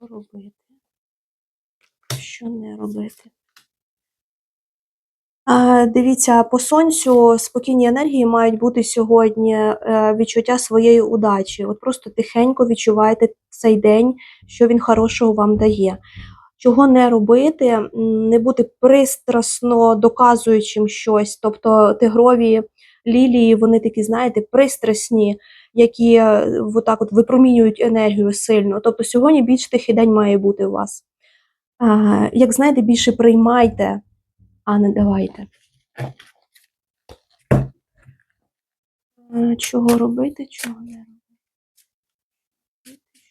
Робити? Що не робити? Дивіться, по сонцю спокійні енергії мають бути сьогодні е, відчуття своєї удачі. От просто тихенько відчувайте цей день, що він хорошого вам дає. Чого не робити, не бути пристрасно доказуючим щось. Тобто тигрові лілії, вони такі, знаєте, пристрасні, які е, отак от випромінюють енергію сильно. Тобто сьогодні більш тихий день має бути у вас. Як знаєте, більше приймайте, а не давайте. Чого робити, чого не робити?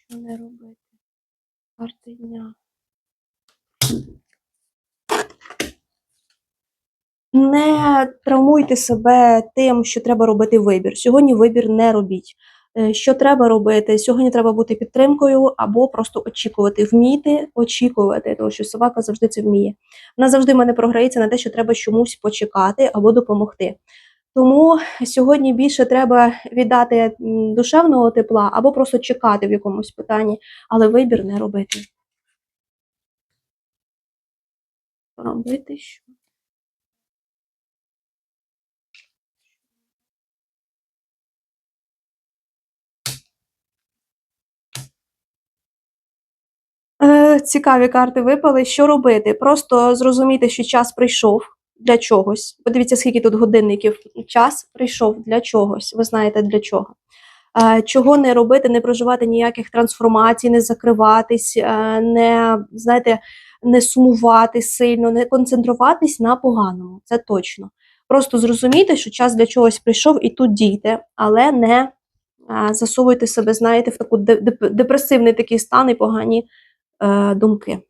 Що не робити? Карти дня. Не травмуйте себе тим, що треба робити вибір. Сьогодні вибір не робіть. Е, Що треба робити? Сьогодні треба бути підтримкою або просто очікувати. Вмійте очікувати, тому що собака завжди це вміє. Вона завжди в мене програється на те, що треба чомусь почекати або допомогти. Тому сьогодні більше треба віддати душевного тепла або просто чекати в якомусь питанні, але вибір не робити. Робити що? Цікаві карти випали. Що робити? Просто зрозуміти, що час прийшов для чогось. Подивіться, скільки тут годинників. Час прийшов для чогось. Ви знаєте для чого. Чого не робити, не проживати ніяких трансформацій, не закриватись, не знаєте, не сумувати сильно, не концентруватись на поганому. Це точно. Просто зрозумійте, що час для чогось прийшов і тут дійте, але не засовуйте себе, знаєте, в таку депресивний такий стан і погані думки.